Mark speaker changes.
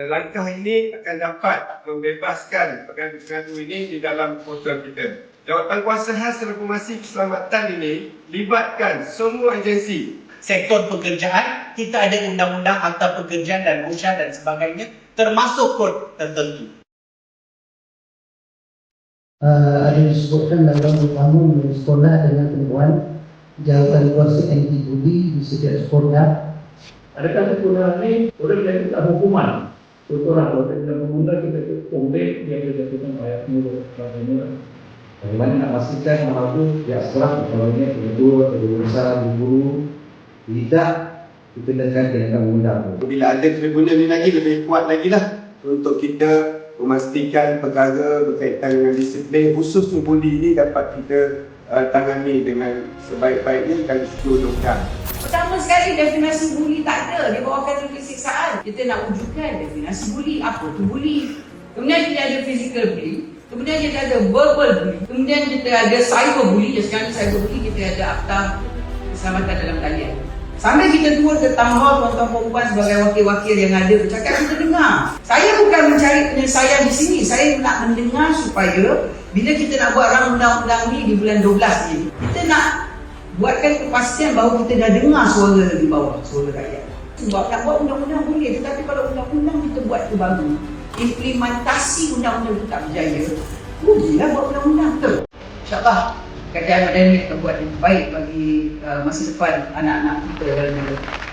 Speaker 1: uh, langkah ini akan dapat membebaskan pengandu-pengandu ini di dalam portal kita. Jawatan Kuasa Khas Reformasi Keselamatan ini libatkan semua agensi
Speaker 2: sektor pekerjaan, kita ada undang-undang akta pekerjaan dan usaha dan sebagainya, termasuk kod tertentu.
Speaker 3: uh, ada disebutkan dalam utama sekolah dengan perempuan jawatan kuasa anti budi di setiap sekolah
Speaker 4: Adakah sekolah ni boleh menjadi hukuman? Contohlah kalau kita dalam pemula kita komplain dia boleh jatuhkan ayat mulut sebagainya.
Speaker 5: Bagaimana nak pastikan hal itu pihak sekolah umpamanya betul ada usaha di guru tidak dikenakan dengan undang itu.
Speaker 1: Bila ada tribunal ni lagi lebih kuat lagi lah untuk kita memastikan perkara berkaitan dengan disiplin khusus buli ni dapat kita uh, tangani dengan sebaik-baiknya dan seluruhkan.
Speaker 6: Pertama sekali definisi buli tak ada di bawah. Kita nak wujudkan definisi buli. Apa tu buli? Kemudian kita ada physical bully. Kemudian kita ada verbal bully. Kemudian kita ada cyber bully. Dan sekarang cyber bully kita ada akta keselamatan dalam talian. Sambil kita turun ke tambah tuan-tuan perempuan sebagai wakil-wakil yang ada bercakap kita dengar. Saya bukan mencari penyelesaian di sini. Saya nak mendengar supaya bila kita nak buat rang undang-undang ni di bulan 12 ni, kita nak buatkan kepastian bahawa kita dah dengar suara di bawah, suara rakyat. Sebab nak buat undang-undang boleh, tetapi kalau undang-undang kita buat tu baru, implementasi undang-undang tu tak berjaya, rugilah buat undang-undang tu. InsyaAllah kerajaan Madani akan buat yang baik bagi uh, masa depan anak-anak kita dalam negara.